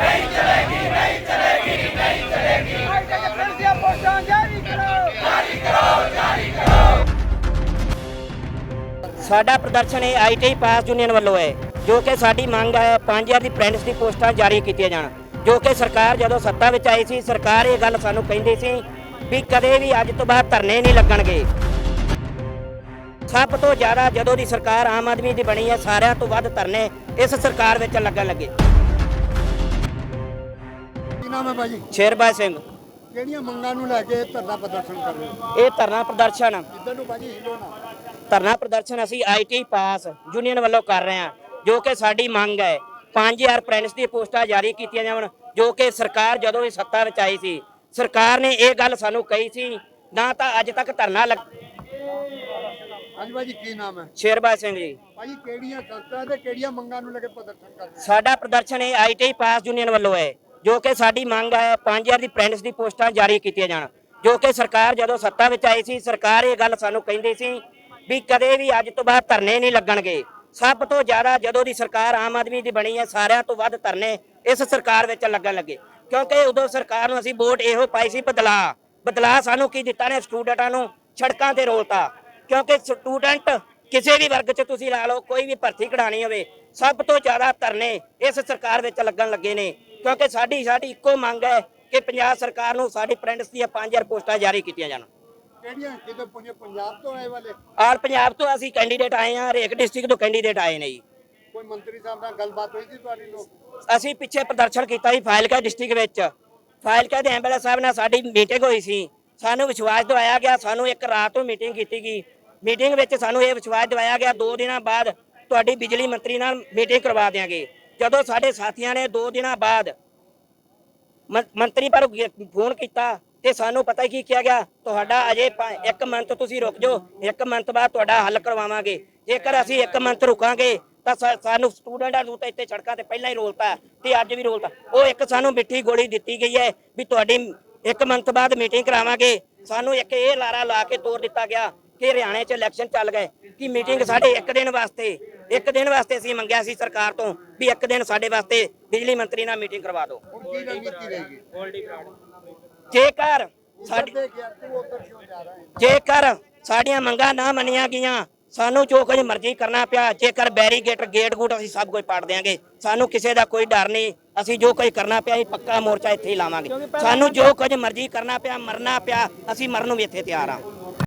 ਨਹੀਂ ਚਲੇਗੀ ਨਹੀਂ ਚਲੇਗੀ ਨਹੀਂ ਚਲੇਗੀ ਆਈਟੀਆਈ ਪਿੰਡ ਦੀਆਂ ਪੋਸਟਾਂ ਜਾਰੀ ਕਰੋ ਸਾਡਾ ਪ੍ਰਦਰਸ਼ਨ ਇਹ ਆਈਟੀ ਪਾਸ ਯੂਨੀਅਨ ਵੱਲੋਂ ਹੈ, ਜੋ ਕਿ ਸਾਡੀ ਮੰਗ ਹੈ 5000 ਦੀ ਪ੍ਰੈਂਟਿਸ ਦੀ ਪੋਸਟਾਂ ਜਾਰੀ ਕੀਤੀਆਂ ਜਾਣ, ਜੋ ਕਿ ਸਰਕਾਰ ਜਦੋਂ ਸੱਤਾ ਵਿੱਚ ਆਈ ਸੀ, ਸਰਕਾਰ ਇਹ ਗੱਲ ਸਾਨੂੰ ਕਹਿੰਦੀ ਸੀ ਵੀ ਕਦੇ ਵੀ ਅੱਜ ਤੋਂ ਬਾਅਦ ਧਰਨੇ ਨਹੀਂ ਲੱਗਣਗੇ। ਸਭ ਤੋਂ ਜ਼ਿਆਦਾ ਜਦੋਂ ਦੀ ਸਰਕਾਰ ਆਮ ਆਦਮੀ ਦੀ ਬਣੀ ਹੈ, ਸਾਰਿਆਂ ਤੋਂ ਵੱਧ ਧਰਨੇ ਇਸ ਸਰਕਾਰ ਵਿੱਚ ਲੱਗਣ ਲੱਗੇ। ਨਾਮ ਹੈ ਭਾਜੀ? ਸ਼ੇਰਬਾਜ ਸਿੰਘ। ਕਿਹੜੀਆਂ ਮੰਗਾਂ ਨੂੰ ਲੈ ਕੇ ਧਰਨਾ ਪ੍ਰਦਰਸ਼ਨ ਕਰ ਰਹੇ ਹੋ? ਇਹ ਧਰਨਾ ਪ੍ਰਦਰਸ਼ਨ। ਇੱਧਰ ਨੂੰ ਭਾਜੀ ਹਿੱਲੋ ਨਾ। ਧਰਨਾ ਪ੍ਰਦਰਸ਼ਨ ਅਸੀਂ ਆਈਟੀ ਪਾਸ ਯੂਨੀਅਨ ਵੱਲੋਂ ਕਰ ਰਹੇ ਹਾਂ ਜੋ ਕਿ ਸਾਡੀ ਮੰਗ ਹੈ। 5000 ਅਪ੍ਰੈਂਟਿਸ ਦੀ ਪੋਸਟਾਂ ਜਾਰੀ ਕੀਤੀਆਂ ਜਾਵਣ ਜੋ ਕਿ ਸਰਕਾਰ ਜਦੋਂ ਵੀ ਸੱਤਾ ਵਿੱਚ ਆਈ ਸੀ ਸਰਕਾਰ ਨੇ ਇਹ ਗੱਲ ਸਾਨੂੰ ਕਹੀ ਸੀ ਨਾ ਤਾਂ ਅੱਜ ਤੱਕ ਧਰਨਾ ਲੱਗ ਹਾਂਜੀ ਭਾਜੀ ਕੀ ਨਾਮ ਹੈ? ਸ਼ੇਰਬਾਜ ਸਿੰਘ ਜੀ। ਭਾਜੀ ਕਿਹੜੀਆਂ ਸੰਸਥਾ ਤੇ ਕਿਹੜੀਆਂ ਮੰਗਾਂ ਨੂੰ ਲੈ ਕੇ ਪ੍ਰਦਰਸ਼ਨ ਕਰ ਰਹੇ ਸਾਡਾ ਪ੍ਰਦਰਸ਼ਨ ਇਹ ਆਈਟੀ ਪਾਸ ਯੂਨੀਅਨ ਵੱਲੋਂ ਹੈ। ਜੋ ਕਿ ਸਾਡੀ ਮੰਗ ਹੈ 5000 ਦੀ ਅਪ੍ਰੈਂਟਿਸ ਦੀ ਪੋਸਟਾਂ ਜਾਰੀ ਕੀਤੀਆਂ ਜਾਣ। ਜੋ ਕਿ ਸਰਕਾਰ ਜਦੋਂ ਸੱਤਾ ਵਿੱਚ ਆਈ ਸੀ, ਸਰਕਾਰ ਇਹ ਗੱਲ ਸਾਨੂੰ ਕਹਿੰਦੀ ਸੀ ਵੀ ਕਦੇ ਵੀ ਅੱਜ ਤੋਂ ਬਾਅਦ ਧਰਨੇ ਨਹੀਂ ਲੱਗਣਗੇ। ਸਭ ਤੋਂ ਜ਼ਿਆਦਾ ਜਦੋਂ ਦੀ ਸਰਕਾਰ ਆਮ ਆਦਮੀ ਦੀ ਬਣੀ ਹੈ, ਸਾਰਿਆਂ ਤੋਂ ਵੱਧ ਧਰਨੇ ਇਸ ਸਰਕਾਰ ਵਿੱਚ ਲੱਗਣ ਲੱਗੇ। ਕਿਉਂਕਿ ਉਦੋਂ ਸਰਕਾਰ ਨੂੰ ਅਸੀਂ ਵੋਟ ਇਹੋ ਪਾਈ ਸੀ ਬਦਲਾ ਬਦਲਾ ਸਾਨੂੰ ਕੀ ਦਿੱਤਾ ਨੇ? ਸਟੂਡੈਂਟਾਂ ਨੂੰ ਸੜਕਾਂ ਤੇ ਰੋਲਤਾ। ਕਿਉਂਕਿ ਸਟੂਡੈਂਟ ਕਿਸੇ ਵੀ ਵਰਗ 'ਚ ਤੁਸੀਂ ਲਾ ਲਓ ਕੋਈ ਵੀ ਭਰਤੀ ਕਢਾਣੀ ਹੋਵੇ ਸਭ ਤੋਂ ਜ਼ਿਆਦਾ ਧਰਨੇ ਇਸ ਸਰਕਾਰ ਵਿੱਚ ਲੱਗਣ ਲੱਗੇ ਨੇ। ਕਿਉਂਕਿ ਸਾਡੀ ਸਾਡੀ ਇੱਕੋ ਮੰਗ ਹੈ ਕਿ ਪੰਜਾਬ ਸਰਕਾਰ ਨੂੰ ਸਾਡੀ ਅਪ੍ਰੈਂਟਿਸ ਦੀਆਂ 5000 ਪੋਸਟਾਂ ਜਾਰੀ ਕੀਤੀਆਂ ਜਾਣ। ਕਿਹੜੀਆਂ? ਕਿਤੇ ਪੁੰਜ- ਪੰਜਾਬ ਤੋਂ ਆਏ ਵਾਲੇ? ਆਲ ਪੰਜਾਬ ਤੋਂ ਅਸੀਂ ਕੈਂਡੀਡੇਟ ਆਏ ਹਾਂ ਹਰੇਕ ਡਿਸਟ੍ਰਿਕਟ ਤੋਂ ਕੈਂਡੀਡੇਟ ਆਏ ਨੇ ਜੀ। ਕੋਈ ਮੰਤਰੀ ਸਾਹਿਬ ਨਾਲ ਗੱਲਬਾਤ ਹੋਈ ਸੀ ਤੁਹਾਡੀ ਨੂੰ ਅਸੀਂ ਪਿੱਛੇ ਪ੍ਰਦਰਸ਼ਨ ਕੀਤਾ ਸੀ ਫਾਇਲਕਾ ਡਿਸਟ੍ਰਿਕਟ ਵਿੱਚ। ਫਾਇਲਕਾ ਦੇ ਐਮਐਲਏ ਸਾਹਿਬ ਨਾਲ ਸਾਡੀ ਮੀਟਿੰਗ ਹੋਈ ਸੀ। ਸਾਨੂੰ ਵਿਸ਼ਵਾਸ ਦਿਵਾਇਆ ਗਿਆ ਸਾਨੂੰ ਇੱਕ ਰਾਤ ਨੂੰ ਮੀਟਿੰਗ ਕੀਤੀ ਗਈ। ਮੀਟਿੰਗ ਵਿੱਚ ਸਾਨੂੰ ਇਹ ਵਿਸ਼ਵਾਸ ਦਿਵਾਇਆ ਗਿਆ, ਦੋ ਦਿਨਾਂ ਬਾਅਦ ਤੁਹਾਡੀ ਬਿਜਲੀ ਮੰਤਰੀ ਨਾਲ ਮੀਟਿੰਗ ਕਰਵਾ ਦਿਆਂਗੇ। ਜਦੋਂ ਸਾਡੇ ਸਾਥੀਆਂ ਨੇ ਦੋ ਦਿਨਾਂ ਬਾਅਦ ਮੰ- ਮੰਤਰੀ ਪਰ ਫੋਨ ਕੀਤਾ ਤੇ ਸਾਨੂੰ ਪਤਾ ਹੀ ਕੀ ਕਿਹਾ ਗਿਆ, ਤੁਹਾਡਾ ਅਜੇ ਇੱਕ ਮੰਥ ਤੁਸੀਂ ਰੁਕ ਜਾਓ, ਇੱਕ ਮੰਥ ਬਾਅਦ ਤੁਹਾਡਾ ਹੱਲ ਕਰਵਾਵਾਂਗੇ। ਜੇਕਰ ਅਸੀਂ ਇੱਕ ਮੰਥ ਰੁਕਾਂਗੇ, ਤਾਂ ਸਾਨੂੰ ਸਟੂਡੈਂਟਾਂ ਨੂੰ ਤਾਂ ਇੱਥੇ ਸੜਕਾਂ ਤੇ ਪਹਿਲਾਂ ਹੀ ਰੋਲਤਾ ਤੇ ਅੱਜ ਵੀ ਰੋਲਤਾ ਉਹ ਇੱਕ ਸਾਨੂੰ ਮਿੱਠੀ ਗੋਲੀ ਦਿੱਤੀ ਗਈ ਹੈ ਵੀ ਤੁਹਾਡੀ ਇੱਕ ਮੰਥ ਬਾਅਦ ਮੀਟਿੰਗ ਕਰਾਵਾਂਗੇ। ਸਾਨੂੰ ਇੱਕ ਇਹ ਲਾਰਾ ਲਾ ਕੇ ਤੋਰ ਦਿੱਤਾ ਗਿਆ ਕਿ ਹਰਿਆਣੇ 'ਚ ਇਲੈਕਸ਼ਨ ਚੱਲ ਗਏ ਕਿ ਮੀਟਿੰਗ ਸਾਡੇ ਇੱਕ ਦਿਨ ਵਾਸਤੇ ਇੱਕ ਦਿਨ ਵਾਸਤੇ ਅਸੀਂ ਮੰਗਿਆ ਸੀ ਸਰਕਾਰ ਤੋਂ ਵੀ ਇੱਕ ਦਿਨ ਸਾਡੇ ਵਾਸਤੇ ਬਿਜਲੀ ਮੰਤਰੀ ਨਾਲ ਮੀਟਿੰਗ ਕਰਵਾ ਦਿਓ। ਜੇਕਰ ਸਾਡੀ ਜੇਕਰ ਸਾਡੀਆਂ ਮੰਗਾਂ ਨਾ ਮੰਨੀਆਂ ਗਈਆਂ ਸਾਨੂੰ ਜੋ ਕੁਝ ਮਰਜ਼ੀ ਕਰਨਾ ਪਿਆ ਜੇਕਰ ਬੈਰੀਗੇਟ ਗੇਟ ਗੂਟ ਅਸੀਂ ਸਭ ਕੁਝ ਪਾੜ ਦਿਆਂਗੇ ਸਾਨੂੰ ਕਿਸੇ ਦਾ ਕੋਈ ਡਰ ਨਹੀਂ ਅਸੀਂ ਜੋ ਕੁਝ ਕਰਨਾ ਪਿਆ ਅਸੀਂ ਪੱਕਾ ਮੋਰਚਾ ਇੱਥੇ ਹੀ ਲਾਵਾਂਗੇ। ਸਾਨੂੰ ਜੋ ਕੁਝ ਮਰਜ਼ੀ ਕਰਨਾ ਪਿਆ ਮਰਨਾ ਪਿਆ ਅਸੀਂ ਮਰਨ ਨੂੰ ਵੀ ਇੱਥੇ ਤਿਆਰ ਹਾਂ।